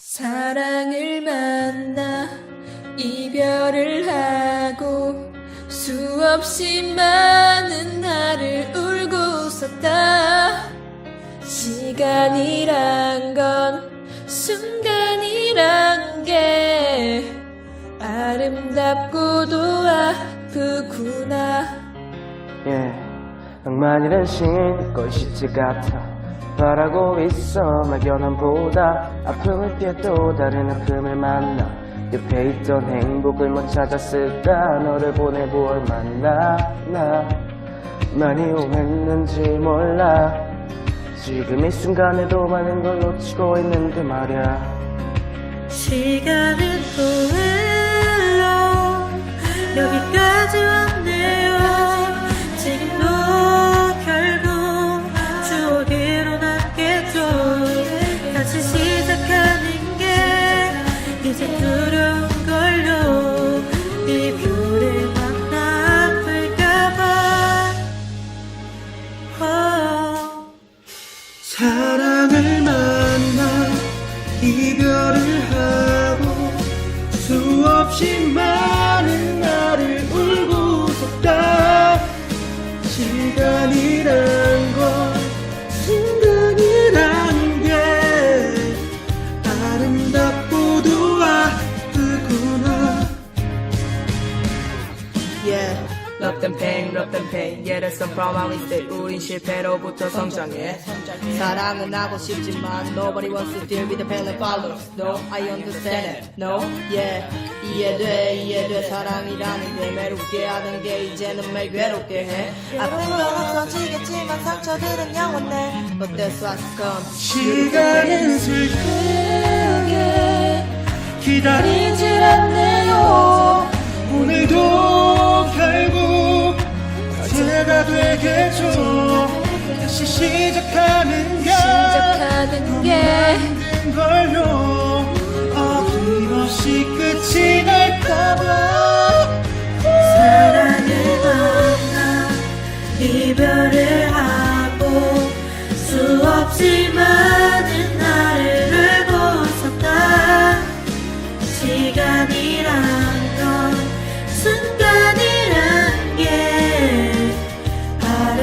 사랑을 만나 이별을 하고 수없이 많은 날을 울고 썼다. 시간이란 건 순간이란 게 아름답고도 아프구나. 예, 낭만이란 신고 쉽지 같아 바라고 있어. 막연함보다 아픔을 피해 또 다른 아픔을 만나. 옆에 있던 행복을 못 찾았을까? 너를 보내볼 만나? 나 많이 오했는지 몰라. 지금 이 순간에도 많은 걸 놓치고 있는데 말야. 시간은 또흘 이별을 하고 수없이 많 love them pain, love them pain. Yeah, that's the problem is that 우린 실패로부터 성장해. 사랑은 하고 싶지만 nobody wants to deal with the pain that follows. No, I understand it. No, yeah, 이해돼, 이해돼. 사랑이라는 게 매롭게 하는 게 이제는 매일 괴롭게 해. 아픔은 없어지겠지만 상처들은 영원해. But that's what's come. 시간은 슬프게 기다리질 않네요 오늘도 제가 되겠죠. 다시 시작하는 게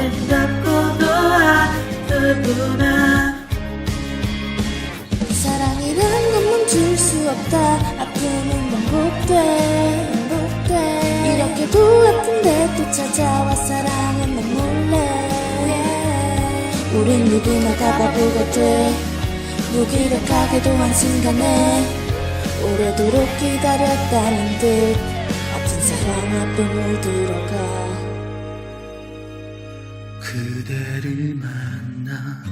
아름답고도 아프구나. 사랑이란 건 멈출 수 없다. 아픔은 반복돼 반복돼. 이렇게도 아픈데 또 찾아와 사랑은 난 몰래. 우린 누구나 다 바보가 돼. 무기력하게도 한순간에 오래도록 기다렸다는 듯. 아픈 사랑 앞에 물들어가 그대를 만나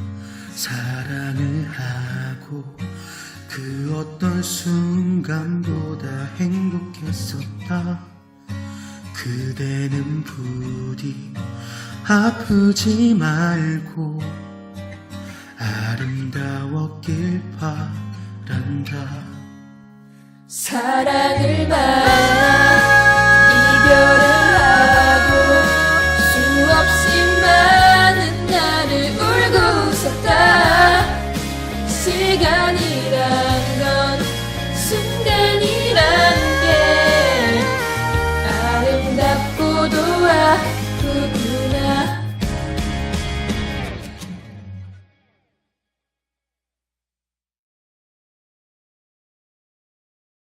사랑을 하고 그 어떤 순간보다 행복했었다. 그대는 부디 아프지 말고 아름다웠길 바란다. 사랑을 만나